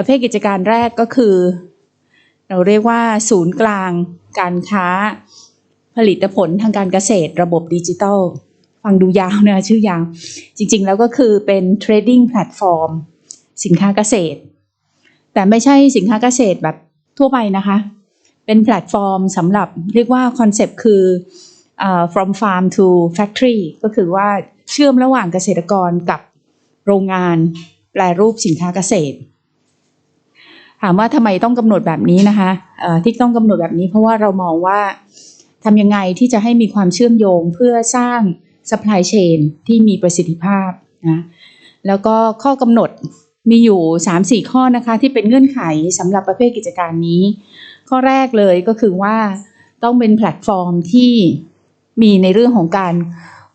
ประเภทกิจการแรกก็คือ เราเรียกว่า ศูนย์กลางการค้าผลิตผลทางการเกษตรระบบดิจิทัล ฟังดูยาวนะชื่อยาว จริงๆ แล้วก็คือเป็น trading platform สินค้าเกษตร แต่ไม่ใช่สินค้าเกษตรแบบทั่วไปนะคะ เป็นแพลตฟอร์มสำหรับเรียกว่าคอนเซปต์คือเอ่อ from farm to factory ก็คือว่าเชื่อมระหว่างเกษตรกรกับโรงงานแปรรูปสินค้าเกษตร ถามว่าทำไมต้องกำหนดแบบนี้นะคะที่ต้องกำหนดแบบนี้ เพราะว่าเรามองว่าทำยังไงที่จะให้มีความเชื่อมโยงเพื่อสร้าง supply chain ที่มีประสิทธิภาพนะแล้วก็ข้อกำหนดมีอยู่ 3-4 ข้อนะคะ ที่เป็นเงื่อนไขสำหรับประเภทกิจการนี้ ข้อแรกเลยก็คือว่าต้องเป็นแพลตฟอร์มที่มีในเรื่องของการ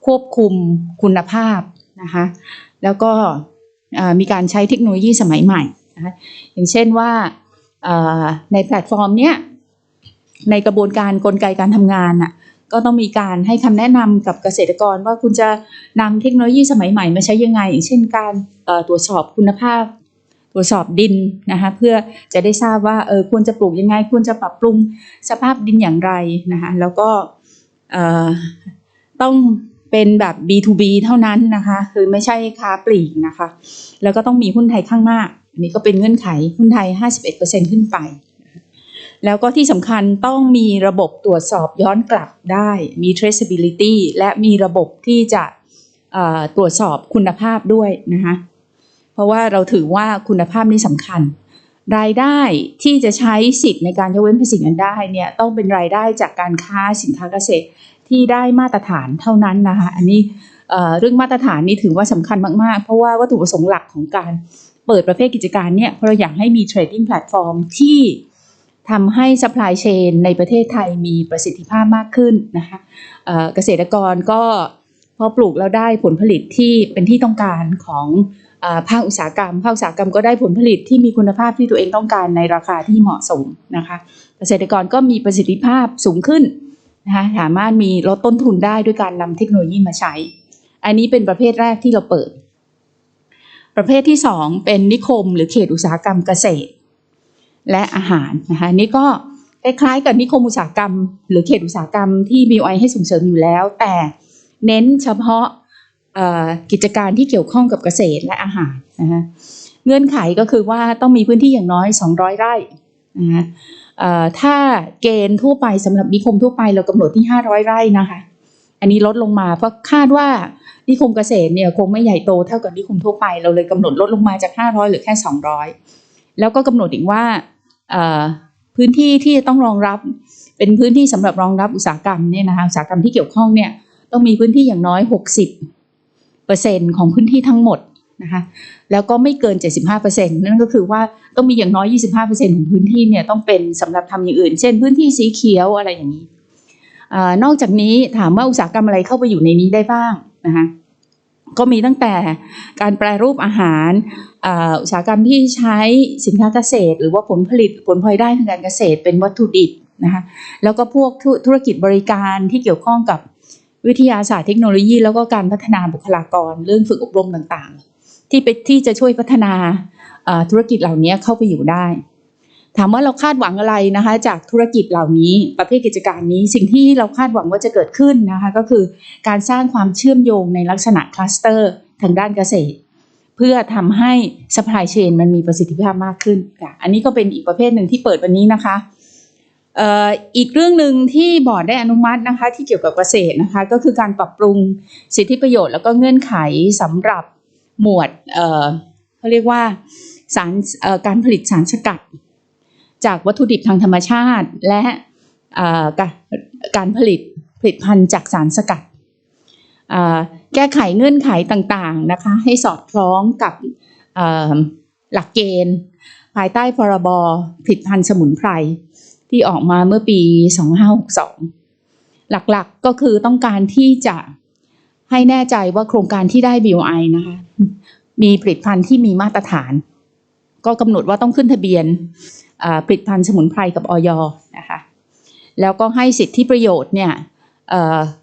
ควบคุมคุณภาพนะคะแล้วก็มีการใช้เทคโนโลยีสมัยใหม่ นะคะอย่างเช่นว่าในแพลตฟอร์มเนี้ยในกระบวนการกลไกการทำงานน่ะก็ต้องมีการให้คำแนะนำกับเกษตรกรว่าคุณจะนำเทคโนโลยีสมัยใหม่มาใช้ยังไง อย่างเช่นการตรวจสอบคุณภาพตรวจสอบดินนะคะเพื่อจะได้ทราบว่าเออควรจะปลูกยังไง ควรจะปรับปรุงสภาพดินอย่างไรนะคะแล้วก็ต้องเป็นแบบ B2B เท่านั้นนะคะ คือไม่ใช่ค้าปลีกนะคะ แล้วก็ต้องมีหุ้นไทยข้างมาก อันนี้ก็เป็นเงื่อนไขหุ้นไทย 51%ขึ้นไป แล้วก็ที่สำคัญต้องมีระบบตรวจสอบย้อนกลับได้ มี traceability และมีระบบที่จะตรวจสอบคุณภาพด้วยนะคะเพราะว่าเราถือว่าคุณภาพนี่สำคัญ รายได้ที่จะใช้สิทธิ์ในการยกเว้นภาษีเงินได้เนี่ยต้องเป็นรายได้จากการค้าสินค้าเกษตรที่ได้มาตรฐานเท่านั้นนะคะอันนี้เรื่องมาตรฐานนี่ถือว่าสำคัญมาก ๆ เพราะว่าวัตถุประสงค์หลักของการ เปิดประเภทกิจการเนี่ยเพราะเราอยากให้มี trading platform ที่ทำให้ supply chain ในประเทศไทยมีประสิทธิภาพมากขึ้นนะคะเกษตรกรก็พอปลูกแล้วได้ผลผลิตที่เป็นที่ต้องการของภาคอุตสาหกรรม ภาคอุตสาหกรรมก็ได้ผลผลิตที่มีคุณภาพที่ตัวเองต้องการในราคาที่เหมาะสมนะคะเกษตรกรก็มีประสิทธิภาพสูงขึ้นนะคะสามารถมีลดต้นทุนได้ด้วยการนำเทคโนโลยีมาใช้ อันนี้เป็นประเภทแรกที่เราเปิด ประเภทที่สองเป็นนิคม หรือเขตอุตสาหกรรมเกษตร และอาหารนะคะนี่ก็คล้ายๆกับนิคมอุตสาหกรรม หรือเขตอุตสาหกรรมที่มีไว้ให้ส่งเสริมอยู่แล้ว แต่เน้นเฉพาะกิจการที่เกี่ยวข้องกับเกษตรและอาหารนะคะเงื่อนไขก็คือว่าต้องมีพื้นที่อย่างน้อย 200 ไร่นะคะถ้าเกณฑ์ทั่วไปสำหรับนิคมทั่วไปเรากำหนดที่ 500 ไร่นะคะ อันนี้ลดลงมาเพราะคาดว่านิคมเกษตรเนี่ยคงไม่ใหญ่โตเท่ากับนิคมทั่วไป เราเลยกำหนดลดลงมาจาก 500หรือแค่ 200 แล้วก็กำหนดอีกว่าพื้นที่ที่ต้องรองรับเป็นพื้นที่สำหรับรองรับอุตสาหกรรมเนี่ยนะคะอุตสาหกรรมที่เกี่ยวข้องเนี่ยต้องมีพื้นที่อย่างน้อย 60เปอร์เซ็นต์ของพื้นที่ทั้งหมดนะคะแล้วก็ไม่เกิน 75เปอร์เซ็นต์นั่นก็คือว่าต้องมีอย่างน้อย 25เปอร์เซ็นต์ของพื้นที่เนี่ยต้องเป็นสำหรับทำอย่างอื่น เช่นพื้นที่สีเขียวอะไรอย่างนี้ อนอกจากนี้ถามว่าอุตสาหกรรมอะไรเข้าไปอยู่ในนี้ได้บ้างนะคะก็มีตั้งแต่การแปรรูปอาหารอุตสาหกรรมที่ใช้สินค้าเกษตร หรือว่าผลผลิตผลพลอยได้ทางการเกษตร เป็นวัตถุดิบนะคะแล้วก็พวกธุรกิจบริการที่เกี่ยวข้องกับวิทยาศาสตร์เทคโนโลยี แล้วก็การพัฒนาบุคลากรเรื่องฝึกอบรมต่างๆ ที่ไปที่จะช่วยพัฒนาธุรกิจเหล่านี้เข้าไปอยู่ได้ ถามว่าเราคาดหวังอะไรนะคะ จากธุรกิจเหล่านี้ประเภทกิจการนี้ สิ่งที่เราคาดหวังว่าจะเกิดขึ้นนะคะ ก็คือการสร้างความเชื่อมโยงในลักษณะคลัสเตอร์ทางด้านเกษตร เพื่อทำให้ supply chain มันมีประสิทธิภาพมากขึ้นค่ะอันนี้ก็เป็นอีกประเภทหนึ่งที่เปิดวันนี้นะคะอีกเรื่องหนึ่งที่บอร์ดได้อนุมัตินะคะ ที่เกี่ยวกับเกษตรนะคะ ก็คือการปรับปรุงสิทธิประโยชน์แล้วก็เงื่อนไขสำหรับหมวดเขาเรียกว่าสารการผลิตสารสกัด จากวัตถุดิบทางธรรมชาติ และการผลิตผลิตภัณฑ์จากสารสกัดแก้ไขเงื่อนไขต่างๆนะคะให้สอดคล้องกับหลักเกณฑ์ ภายใต้พรบผลิตภัณฑ์สมุนไพรที่ออกมาเมื่อปี 2562 หลักๆก็คือต้องการที่จะให้แน่ใจว่าโครงการที่ได้ BOI นะคะมีผลิตภัณฑ์ที่มีมาตรฐาน ก็กำหนดว่าต้องขึ้นทะเบียน ผลิตภัณฑ์สมุนไพรกับออยนะคะแล้วก็ให้สิทธิประโยชน์เนี่ย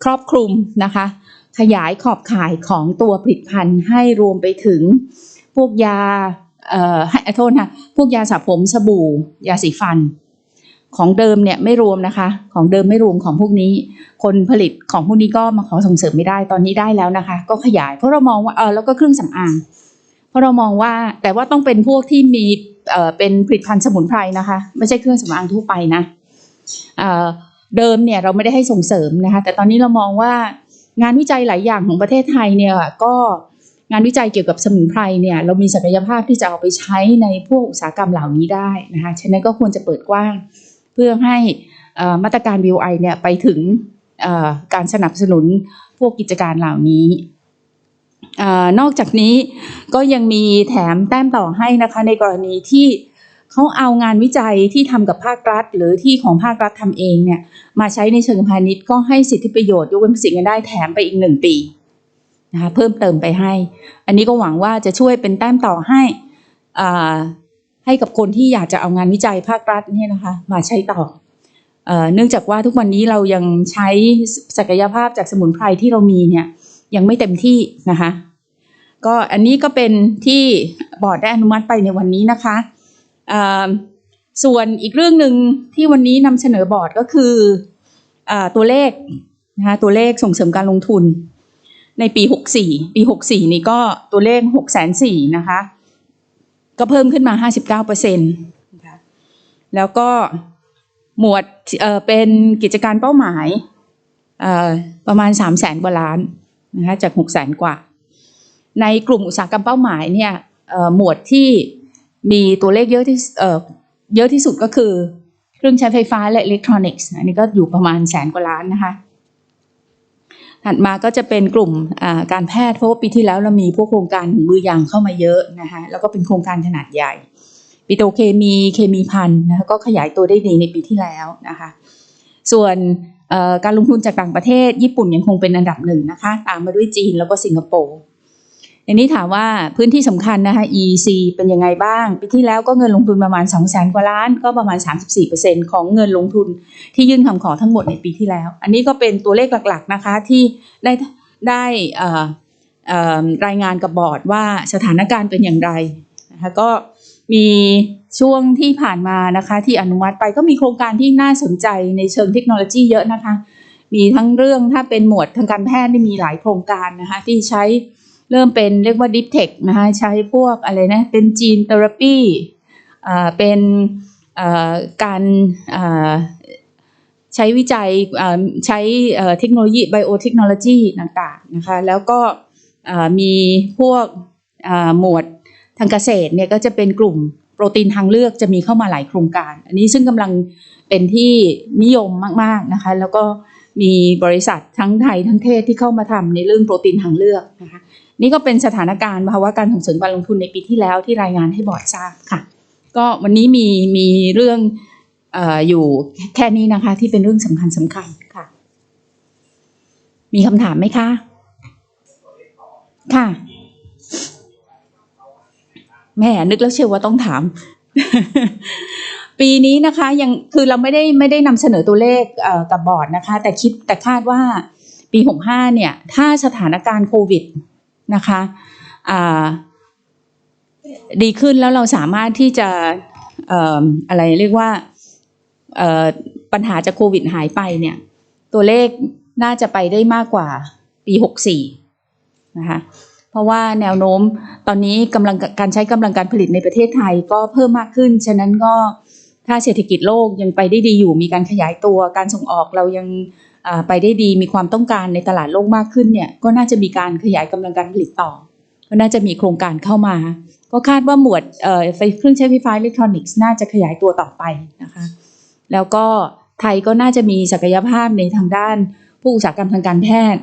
ครอบคลุมนะคะขยายขอบข่ายของตัวผลิตภัณฑ์ให้รวมไปถึงพวกยาเอ่อให้โทษนะพวกยาสระผมสบู่ ยาสีฟัน ของเดิมเนี่ยไม่รวมนะคะ ของเดิมไม่รวมของพวกนี้ คนผลิตของพวกนี้ก็มาขอส่งเสริมไม่ได้ตอนนี้ได้แล้วนะคะ ก็ขยายเพราะเรามองว่าเออแล้วก็เครื่องสำอาง เพราะเรามองว่าแต่ว่าต้องเป็นพวกที่มี เป็นผลิตภัณฑ์สมุนไพรนะคะ ไม่ใช่เครื่องสำอางทั่วไปนะเเดิมเนี่ยเราไม่ได้ให้ส่งเสริมนะคะ แต่ตอนนี้เรามองว่างานวิจัยหลายอย่างของประเทศไทยเนี่ยก็งานวิจัยเกี่ยวกับสมุนไพรเนี่ยเรามีศักยภาพที่จะเอาไปใช้ในพวกอุตสาหกรรมเหล่านี้ได้นะคะฉะนั้นก็ควรจะเปิดกว้างเพื่อให้มาตรการ BOI เนี่ยไปถึงการสนับสนุนพวกกิจการเหล่านี้ อนอกจากนี้ก็ยังมีแถมแต้มต่อให้นะคะในกรณีที่เขาเอางานวิจัยที่ทำกับภาครัฐ หรือที่ของภาครัฐทำเองเนี่ยมาใช้ในเชิงพาณิชย์ก็ให้สิทธิประโยชน์ยกเว้นภาษีเงินได้แถมไปอีกหนึ่งปีนะคะเพิ่มเติมไปให้ อันนี้ก็หวังว่าจะช่วยเป็นแต้มต่อให้อให้กับคนที่อยากจะเอางานวิจัยภาครัฐเนี่ยนะคะมาใช้ต่อเนื่องจากว่าทุกวันนี้เรายังใช้ศักยภาพจากสมุนไพรที่เรามีเนี่ย ยังไม่เต็มที่นะคะ ก็อันนี้ก็เป็นที่บอร์ดได้อนุมัติไปในวันนี้นะคะเอ่อส่วนอีกเรื่องหนึ่งที่วันนี้นำเสนอบอร์ดก็คือเออตัวเลขนะคะตัวเลขส่งเสริมการลงทุน ในปี 64 ปี 64 นี่ก็ตัวเลข 6 4 0 0 0นะคะ ก็เพิ่มขึ้นมา 59เปอร์เซ็นต์นะคะแล้วก็หมวดเอ่อเป็นกิจการเป้าหมายเอ่อประมาณ 3 0 0แสนกว่าล้าน นะคะจาก6 0แสนกว่า ในกลุ่มอุตสาหกรรมเป้าหมายเนี่ยหมวดที่มีตัวเลขเยอะที่เเยอะที่สุดก็คือ เครื่องใช้ไฟฟ้าและอิเล็กทรอนิกส์อันนี้ก็อยู่ประมาณแสนกว่าล้านนะคะถัดมาก็จะเป็นกลุ่มการแพทย์เพราะว่าปีที่แล้วเรามีพวกโครงการมือยางเข้ามาเยอะนะคะแล้วก็เป็นโครงการขนาดใหญ่ปิโตเคมีเคมีพันนะคะก็ขยายตัวได้ดีในปีที่แล้วนะคะ ส่วน การลงทุนจากต่างประเทศ ญี่ปุ่นยังคงเป็นอันดับหนึ่งนะคะ ตามมาด้วยจีนแล้วก็สิงคโปร์อันนี้ถามว่าพื้นที่สำคัญนะคะ EC เป็นยังไงบ้าง ปีที่แล้วก็เงินลงทุนประมาณ 2 0 0 0 0 0กว่าล้าน ก็ประมาณ 34%ของเงินลงทุนที่ยื่นคำขอทั้งหมดในปีที่แล้ว อันนี้ก็เป็นตัวเลขหลักๆนะคะที่ได้ได้รายงานกับบอร์ดว่าสถานการณ์เป็นอย่างไรนะคะก็มี ช่วงที่ผ่านมานะคะ ที่อนุมัติไปก็มีโครงการที่น่าสนใจในเชิงเทคโนโลยีเยอะนะคะ มีทั้งเรื่องถ้าเป็นหมวดทางการแพทย์นี่มีหลายโครงการนะคะ ที่ใช้เริ่มเป็นเรียกว่า Deep Tech นะคะใช้พวกอะไรนะเป็นจีนเทอราปีอ่เป็นการใช้วิจัยใช้เทคโนโลยีไบโอเทคโนโลยีต่างๆนะคะแล้วก็มีพวกหมวดทางเกษตรเนี่ยก็จะเป็นกลุ่ม ปรตีนทางเลือกจะมีเข้ามาหลายโครงการ อันนี้ซึ่งกำลังเป็นที่นิยมมากๆนะคะ แล้วก็มีบริษัททั้งไทยทั้งเทศที่เข้ามาทำในเรื่องโปรตีนทางเลือกนะคะนี่ก็เป็นสถานการณ์ภาวะการส่งเสริมการลงทุนในปีที่แล้วที่รายงานให้บอร์ดทราบค่ะ ก็วันนี้มีมีเรื่องออยู่แค่นี้นะคะ ที่เป็นเรื่องสำคัญสำคัญค่ะ มีคำถามไหมคะ ค่ะ แม่นึกแล้วเชียวว่าต้องถาม ปีนี้นะคะ ยังคือเราไม่ได้ไม่ได้นำเสนอตัวเลขเกับบอร์ดนะคะ แต่คิดแต่คาดว่าปี 65 เนี่ย ถ้าสถานการณ์โควิดนะคะดีขึ้นแล้วเราสามารถที่จะออะไรเรียกว่าปัญหาจากโควิดหายไปเนี่ย ตัวเลขน่าจะไปได้มากกว่าปี 64 นะคะ เพราะว่าแนวโน้มตอนนี้กำลังการใช้กำลังการผลิตในประเทศไทยก็เพิ่มมากขึ้น ฉะนั้นก็ถ้าเศรษฐกิจโลกยังไปได้ดีอยู่ มีการขยายตัวการส่งออกเรายังไปได้ดีมีความต้องการในตลาดโลกมากขึ้นเนี่ยก็น่าจะมีการขยายกำลังการผลิตต่อ ก็น่าจะมีโครงการเข้ามา ก็คาดว่าหมวดเอ่อไฟเครื่องใช้ไฟฟ้าอิเล็กทรอนิกส์น่าจะขยายตัวต่อไปนะคะแล้วก็ไทยก็น่าจะมีศักยภาพในทางด้านผู้อุตสาหกรรมทางการแพทย์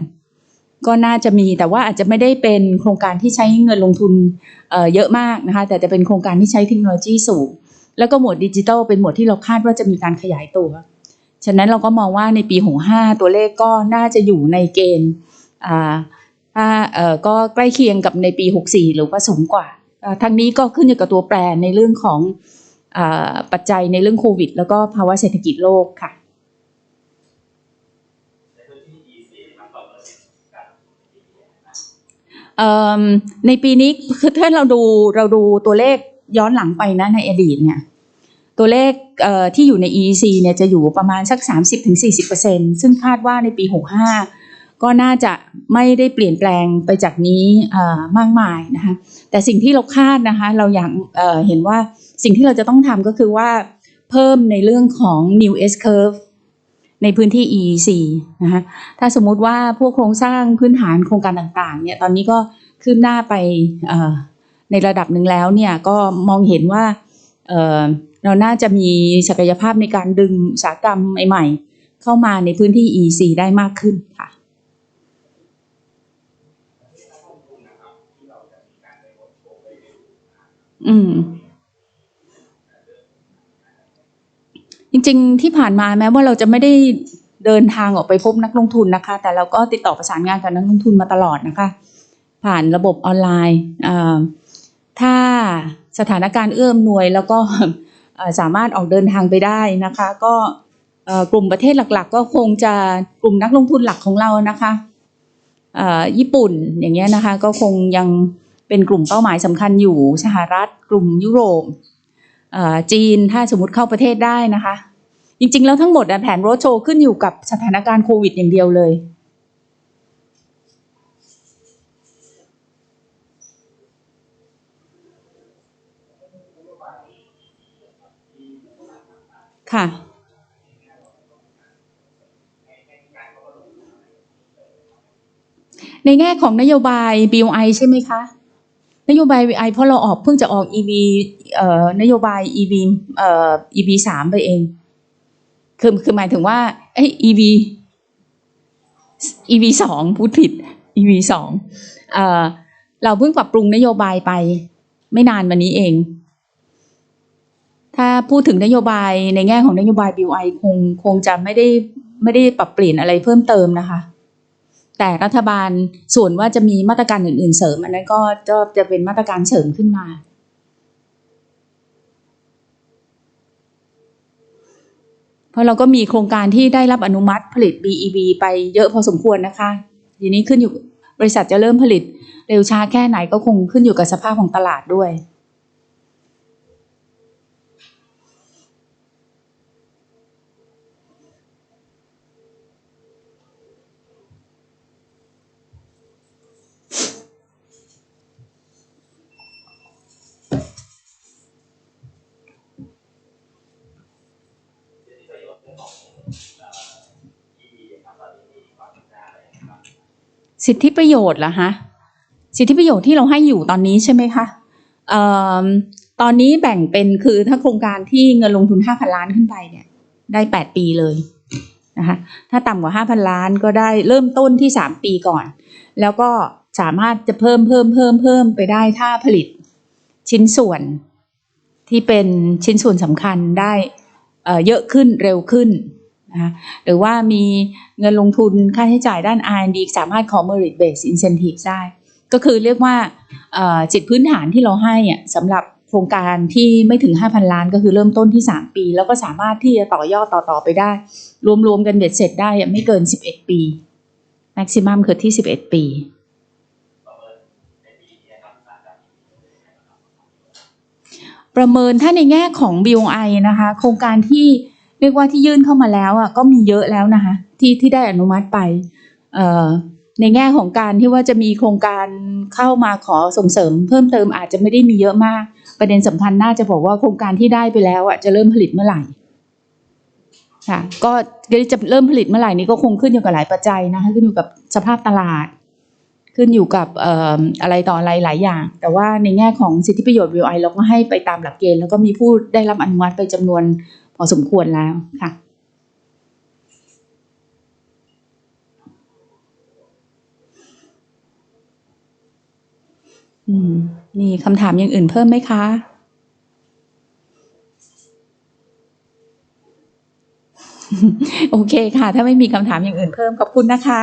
ก็น่าจะมีแต่ว่าอาจจะไม่ได้เป็นโครงการที่ใช้เงินลงทุนเยอะมากนะคะแต่จะเป็นโครงการที่ใช้เทคโนโลยีสูง แล้วก็หมวดดิจิทัลเป็นหมวดที่เราคาดว่าจะมีการขยายตัว ฉะนั้นเราก็มองว่าในปี65ตัวเลขก็น่าจะอยู่ในเกณฑ์อ่าถ้าก็ใกล้เคียงกับในปี 64 หรือว่าสูงกว่าทั้งนี้ก็ขึ้นอยู่กับตัวแปรในเรื่องของอปัจจัยในเรื่องโควิด แล้วก็ภาวะเศรษฐกิจโลกค่ะ เอิ่ม ในปีนี้คือถ้าเราดูเราดูตัวเลขย้อนหลังไปนะในอดีตเนี่ยตัวเลขเที่อยู่ใน EEC เนี่ยจะอยู่ประมาณสัก 30-40%ซึ่งคาดว่าในปี 65 ก็น่าจะไม่ได้เปลี่ยนแปลงไปจากนี้มากมายนะคะแต่สิ่งที่เราคาดนะคะเราอยากเเห็นว่าสิ่งที่เราจะต้องทำก็คือว่าเพิ่มในเรื่องของ new S curve ในพื้นที่ EEC นะคะถ้าสมมุติว่าพวกโครงสร้างพื้นฐานโครงการต่างๆเนี่ยตอนนี้ก็คืบหน้าไปในระดับหนึ่งแล้วเนี่ยก็มองเห็นว่าเเราน่าจะมีศักยภาพในการดึงอุตสาหกรรมใหม่ ๆ เข้ามาในพื้นที่ EEC ได้มากขึ้นค่ะอืม ริง ๆ ที่ผ่านมาแม้ว่าเราจะไม่ได้เดินทางออกไปพบนักลงทุนนะคะ แต่เราก็ติดต่อประสานงานกับนักลงทุนมาตลอดนะคะ ผ่านระบบออนไลน์ถ้าสถานการณ์เอื้อมหน่วยแล้วก็สามารถออกเดินทางไปได้นะคะ ก็กลุ่มประเทศหลักๆ ก็คงจะกลุ่มนักลงทุนหลักของเรานะคะญี่ปุ่นอย่างเงี้ยนะคะ ก็คงยังเป็นกลุ่มเป้าหมายสำคัญอยู่สหรัฐ กลุ่มยุโรปจีนถ้าสมมติเข้าประเทศได้นะคะ จริง ๆ แล้วทั้งหมดแผนโรดโชว์ขึ้นอยู่กับสถานการณ์โควิดอย่างเดียวเลยค่ะ ในแง่ของนโยบาย BOI ใช่ไหมคะ นโยบาย BOI เพราะเราออกเพิ่งจะออก EV เอ่อนโยบาย EV เอ่อ EV สามไปเอง คือคือหมายถึงว่าเอ้ EV EV สองพูดผิด EV สองเอ่อเราเพิ่งปรับปรุงนโยบายไป ไม่นานมานี้เอง ถ้าพูดถึงนโยบายในแง่ของนโยบาย BOI คงคงจะไม่ได้ไม่ได้ปรับเปลี่ยนอะไรเพิ่มเติมนะคะ แต่รัฐบาลส่วนว่าจะมีมาตรการอื่น ๆ เสริม อันนั้นก็จะจะเป็นมาตรการเสริมขึ้นมา เพ ราะเราก็มีโครงการที่ได้รับอนุมัติผลิต BEV ไปเยอะพอสมควรนะคะ ทีนี้ขึ้นอยู่บริษัทจะเริ่มผลิต เร็วช้าแค่ไหนก็คงขึ้นอยู่กับสภาพของตลาดด้วย สิทธิประโยชน์เหรอฮะสิทธิประโยชน์ที่เราให้อยู่ตอนนี้ใช่ไหมคะเอ่อตอนนี้แบ่งเป็นคือถ้าโครงการที่เงินลงทุน 5,000 ล้านขึ้นไปเนี่ย ได้ 8 ปีเลยนะคะถ้าต่ำกว่า 5,000 ล้านก็ได้เริ่มต้นที่ 3 ปีก่อน แล้วก็สามารถจะเพิ่มเพิ่มเพิ่มเพิ่มไปได้ถ้าผลิตชิ้นส่วนที่เป็นชิ้นส่วนสำคัญได้เอ่อเยอะขึ้นเร็วขึ้น นะคะหรือว่ามีเงินลงทุนค่าใช้จ่ายด้าน R&D สามารถขอ merit based incentive ได้ ก็คือเรียกว่าจิตพื้นฐานที่เราให้สำหรับโครงการที่ไม่ถึง 5,000 ล้านก็คือเริ่มต้นที่ 3 ปี แล้วก็สามารถที่จะต่อยอดต่อๆไปได้ รวมๆกันเบ็ดเสร็จได้ไม่เกิน 11 ปี maximum คือที่ 11 ปีประเมินถ้าในแง่ของ BOI นะคะ โครงการที่ เรียกว่าที่ยื่นเข้ามาแล้วอะก็มีเยอะแล้วนะคะที่ที่ได้อนุมัติไปในแง่ของการที่ว่าจะมีโครงการเข้ามาขอส่งเสริม เพิ่มเติมอาจจะไม่ได้มีเยอะมาก ประเด็นสำคัญน่าจะบอกว่าโครงการที่ได้ไปแล้วอะจะเริ่มผลิตเมื่อไหร่ค่ะก็จะเริ่มผลิตเมื่อไหร่นี้ก็คงขึ้นอยู่กับหลายปัจจัยนะคะขึ้นอยู่กับสภาพตลาด ขึ้นอยู่กับอะไรต่ออะไรหลายอย่าง แต่ว่าในแง่ของสิทธิประโยชน์ VI เราก็ให้ไปตามหลักเกณฑ์แล้วก็มีผู้ได้รับอนุมัติไปจำนวน พอสมควรแล้วค่ะ อืมมีคำถามอย่างอื่นเพิ่มไหมคะโอเคค่ะ ถ้าไม่มีคำถามอย่างอื่นเพิ่มขอบคุณนะคะ